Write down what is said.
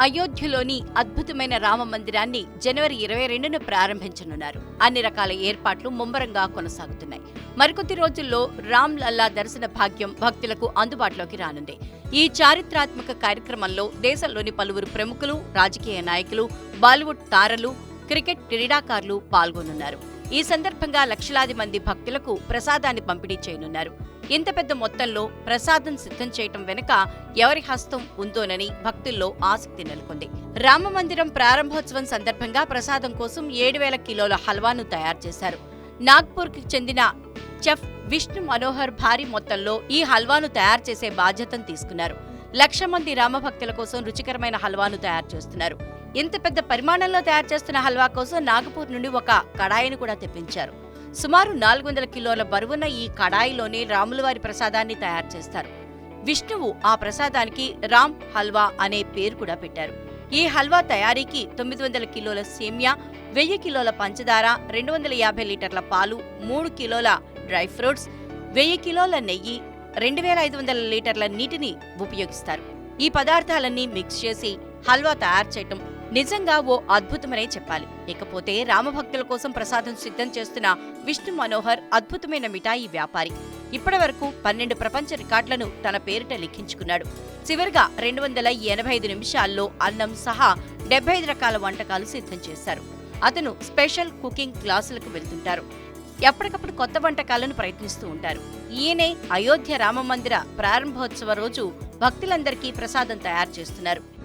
అయోధ్యలోని అద్భుతమైన రామ మందిరాన్ని జనవరి ఇరవై రెండున ప్రారంభించనున్నారు. అన్ని రకాల ఏర్పాట్లు ముమ్మరంగా కొనసాగుతున్నాయి. మరికొద్ది రోజుల్లో రామ్ లల్లా దర్శన భాగ్యం భక్తులకు అందుబాటులోకి రానుంది. ఈ చారిత్రాత్మక కార్యక్రమంలో దేశంలోని పలువురు ప్రముఖులు రాజకీయ నాయకులు బాలీవుడ్ తారలు క్రికెట్ క్రీడాకారులు పాల్గొనున్నారు. ఈ సందర్భంగా లక్షలాది మంది భక్తులకు ప్రసాదాన్ని పంపిణీ చేయనున్నారు. ఇంత పెద్ద మొత్తంలో ప్రసాదం సిద్ధం చేయటం వెనుక ఎవరి హస్తం ఉందోనని భక్తుల్లో ఆసక్తి నెలకొంది. రామ మందిరం ప్రారంభోత్సవం సందర్భంగా ప్రసాదం కోసం ఏడు వేల కిలోల హల్వాను తయారు చేశారు. నాగ్పూర్కి చెందిన చెఫ్ విష్ణు మనోహర్ భారీ మొత్తంలో ఈ హల్వాను తయారు చేసే బాధ్యతను తీసుకున్నారు. లక్ష మంది రామభక్తుల కోసం రుచికరమైన హల్వాను తయారు చేస్తున్నారు. ఇంత పెద్ద పరిమాణంలో తయారు చేస్తున్న హల్వా కోసం నాగపూర్ నుండి ఒక కడాయిని కూడా తెప్పించారు. సుమారు నాలుగు వందల కిలోల బరువున్న ఈ కడాయిలోనే రాములవారి ప్రసాదాన్ని తయారు చేస్తారు. విష్ణువు ఆ ప్రసాదానికి రామ్ హల్వా అనే పేరు కూడా పెట్టారు. ఈ హల్వా తయారీకి తొమ్మిది వందల కిలోల సేమ్యా వెయ్యి కిలోల పంచదార రెండు వందల యాభై లీటర్ల పాలు మూడు కిలోల డ్రై ఫ్రూట్స్ వెయ్యి కిలోల నెయ్యి రెండు వేల ఐదు వందల లీటర్ల నీటిని ఉపయోగిస్తారు. ఈ పదార్థాలన్నీ మిక్స్ చేసి హల్వా తయారు చేయటం నిజంగా ఓ అద్భుతమనే చెప్పాలి. ఇకపోతే రామభక్తుల కోసం ప్రసాదం సిద్ధం చేస్తున్న విష్ణు మనోహర్ అద్భుతమైన మిఠాయి వ్యాపారి. ఇప్పటి వరకు పన్నెండు ప్రపంచ రికార్డులను తన పేరిట లిఖించుకున్నాడు. చివరిగా రెండు వందల ఎనభై ఐదు నిమిషాల్లో అన్నం సహా డెబ్బై ఐదు రకాల వంటకాలు సిద్ధం చేశారు. అతను స్పెషల్ కుకింగ్ క్లాసులకు వెళ్తుంటారు. ఎప్పటికప్పుడు కొత్త వంటకాలను ప్రయత్నిస్తూ ఉంటారు. ఈయనే అయోధ్య రామ మందిర ప్రారంభోత్సవ రోజు భక్తులందరికీ ప్రసాదం తయారు చేస్తున్నారు.